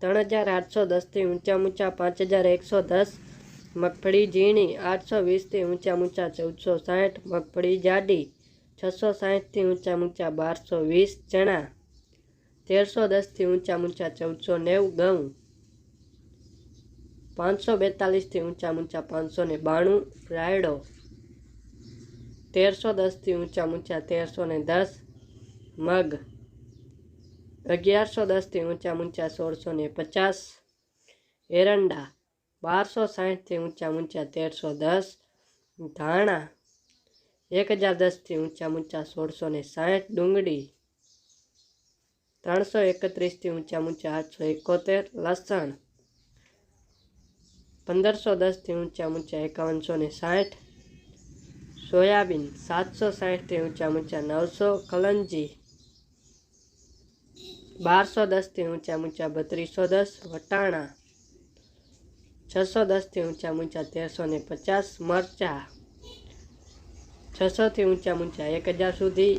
ત્રણ હજાર આઠસો દસથી ઊંચા ઊંચા પાંચ હજાર એકસો દસ, મગફળી ઝીણી આઠસો વીસથી ઊંચા ઊંચા ચૌદસો સાઠ, મગફળી જાડી છસો સાઠથી ઊંચા ઊંચા બારસો વીસ, ચણા તેરસો દસથી ઊંચા ઊંચા ચૌદસો નેવું, ઘઉં પાંચસો બેતાલીસથી ઊંચા ઊંચા પાંચસો ને બાણું, રાયડો તેરસો દસથી ઊંચા ઊંચા તેરસો ને દસ, મગ અગિયારસો દસથી ઊંચા ઊંચા સોળસો ને પચાસ. એરંડા બારસો સાઠથી ઊંચા ઊંચા તેરસો દસ. ધાણા એક હજાર દસથી ઊંચા ઊંચા સોળસો ને સાઠ ડુંગળી ત્રણસો એકત્રીસથી ઊંચા ઊંચા આઠસો એકોતેર. લસણ પંદરસો દસથી ઊંચા ઊંચા એકાવનસો ને સાઠ સોયાબીન સાતસો સાઠથી ઊંચા ઊંચા નવસો. કલંજી બારસો દસથી ઊંચા ઊંચા બત્રીસો દસ, વટાણા છસો દસથી ઊંચા ઊંચા તેરસો ને પચાસ, મરચા છસોથી ઊંચા ઊંચા એક હજાર સુધી.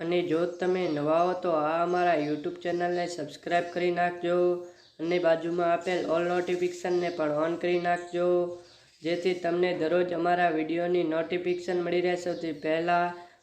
અને જો તમે નવા હો તો આ અમારા યુટ્યુબ ચેનલને સબસ્ક્રાઈબ કરી નાખજો અને બાજુમાં આપેલ ઓલ નોટિફિકેશનને પણ ઓન કરી નાખજો. જેથી તમને દરરોજ અમારા વિડીયોની નોટિફિકેશન મળી રહે સૌથી પહેલાં